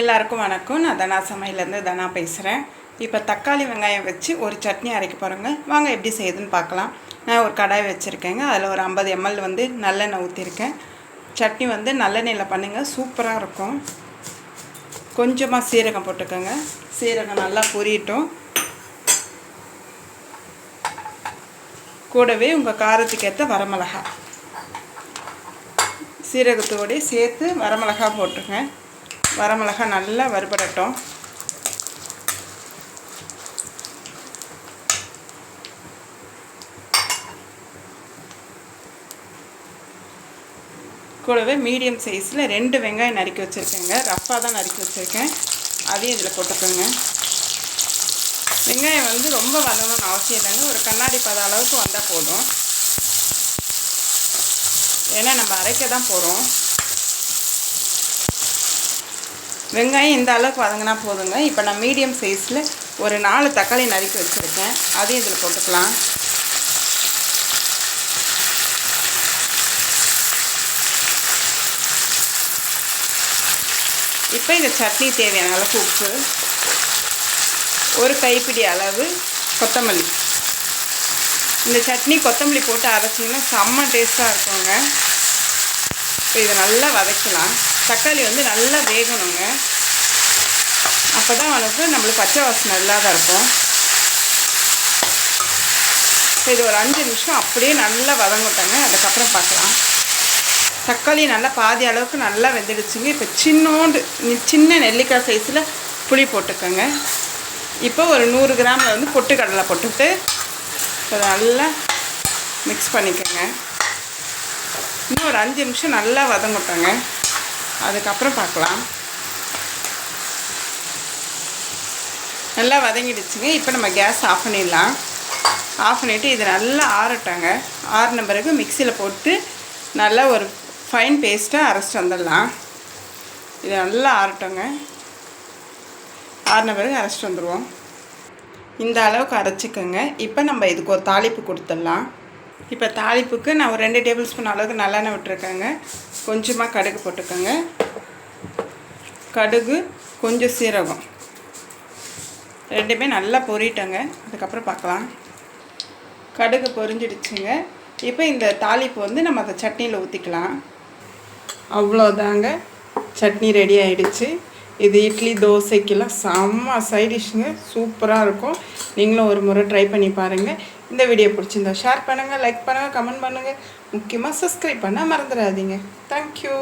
எல்லாருக்கும் வணக்கம். நான் தனா சமையலேருந்து தனா பேசுகிறேன். இப்போ தக்காளி வெங்காயம் வச்சு ஒரு சட்னி அரைக்க போகிறோங்க. வாங்க எப்படி செய்யுதுன்னு பார்க்கலாம். நான் ஒரு கடாய் வச்சுருக்கேங்க. அதில் ஒரு ஐம்பது எம்எல் வந்து நல்லெண்ணெய் ஊற்றிருக்கேன். சட்னி வந்து நல்லெண்ணெயில் பண்ணுங்கள் சூப்பராக இருக்கும். கொஞ்சமாக சீரகம் போட்டுக்கோங்க. சீரகம் நல்லா பொரியட்டும். கூடவே உங்கள் காரத்துக்கு ஏற்ற வரமிளகா சீரகத்தோடய சேர்த்து வரமிளகா போட்டுருங்க. வரமிளகா நல்லா வறுபடட்டும். கூடவே மீடியம் சைஸில் ரெண்டு வெங்காயம் நறுக்கி வச்சுருக்கேங்க. ரஃப்பாக தான் நறுக்கி வச்சுருக்கேன். அதையும் இதில் போட்டுக்கோங்க. வெங்காயம் வந்து ரொம்ப வதங்கணும்னு அவசியம் இல்லைங்க. ஒரு கண்ணாடி பத அளவுக்கு வந்தால் போதும். ஏன்னா நம்ம அரைக்க தான் போகிறோம் வெங்காயம் இந்த அளவுக்கு வதங்கினா போதுங்க. இப்போ நான் மீடியம் சைஸில் ஒரு நாலு தக்காளி நறுக்கி வச்சுருக்கேன். அதையும் இதில் போட்டுக்கலாம். இப்போ இந்த சட்னி தேவையான அளவுக்கு உப்பு ஒரு கைப்பிடி அளவு கொத்தமல்லி. இந்த சட்னி கொத்தமல்லி போட்டு அரைச்சிங்கன்னா செம்ம டேஸ்ட்டாக இருக்குங்க. இப்போ இதை நல்லா வதக்கலாம். தக்காளி வந்து நல்லா வேகணுங்க. அப்போ தான் வந்து நம்மளுக்கு பச்சை வாசனை இல்லாத இருக்கும். இது ஒரு அஞ்சு நிமிஷம் அப்படியே நல்லா வதங்கட்டாங்க அதுக்கப்புறம் பார்க்கலாம். தக்காளி நல்லா பாதி அளவுக்கு நல்லா வெந்துடுச்சுங்க. இப்போ சின்னோண்டு சின்ன நெல்லிக்காய் சைஸில் புளி போட்டுக்கோங்க. இப்போ ஒரு நூறு கிராமில் வந்து பொட்டுக்கடலை போட்டுட்டு இப்போ நல்லா மிக்ஸ் பண்ணிக்கோங்க. இன்னும் ஒரு அஞ்சு நிமிஷம் நல்லா வதங்கட்டோங்க. அதுக்கப்புறம் பார்க்கலாம். நல்லா வதங்கிடுச்சுங்க. இப்போ நம்ம கேஸ் ஆஃப் பண்ணிடலாம். ஆஃப் பண்ணிவிட்டு இது நல்லா ஆறட்டோங்க. ஆறின பிறகு மிக்சியில் போட்டு நல்லா ஒரு ஃபைன் பேஸ்ட்டாக அரைச்சிட்டு வந்துடலாம். இது நல்லா ஆறட்டோங்க. ஆறின பிறகு அரைச்சிட்டு வந்துடுவோம் இந்த அளவுக்கு அரைச்சிக்கோங்க. இப்போ நம்ம இதுக்கு ஒரு தாளிப்பு கொடுத்துடலாம். இப்போ தாளிப்புக்கு நான் ஒரு ரெண்டு டேபிள் ஸ்பூன் அளவுக்கு நல்லெண்ணெய் விட்டுருக்கேங்க. கொஞ்சமாக கடுகு போட்டுக்கோங்க. கடுகு கொஞ்சம் சீரகம். ரெண்டுமே நல்லா பொரிட்டோங்க. அதுக்கப்புறம் பார்க்கலாம். கடுகு பொரிஞ்சிடுச்சுங்க. இப்போ இந்த தாளிப்பு வந்து நம்ம அதை சட்னியில் ஊற்றிக்கலாம் அவ்வளோதாங்க. சட்னி ரெடி ஆகிடுச்சு இது இட்லி தோசைக்கெல்லாம் செம்ம சைடிஷ்ங்க சூப்பராக இருக்கும். நீங்களும் ஒரு முறை ட்ரை பண்ணி பாருங்கள் இந்த வீடியோ பிடிச்சிருந்தா ஷேர் பண்ணுங்கள் லைக் பண்ணுங்கள் கமெண்ட் பண்ணுங்கள் முக்கியமாக சப்ஸ்கிரைப் பண்ணால் மறந்துடாதீங்க. தேங்க்யூ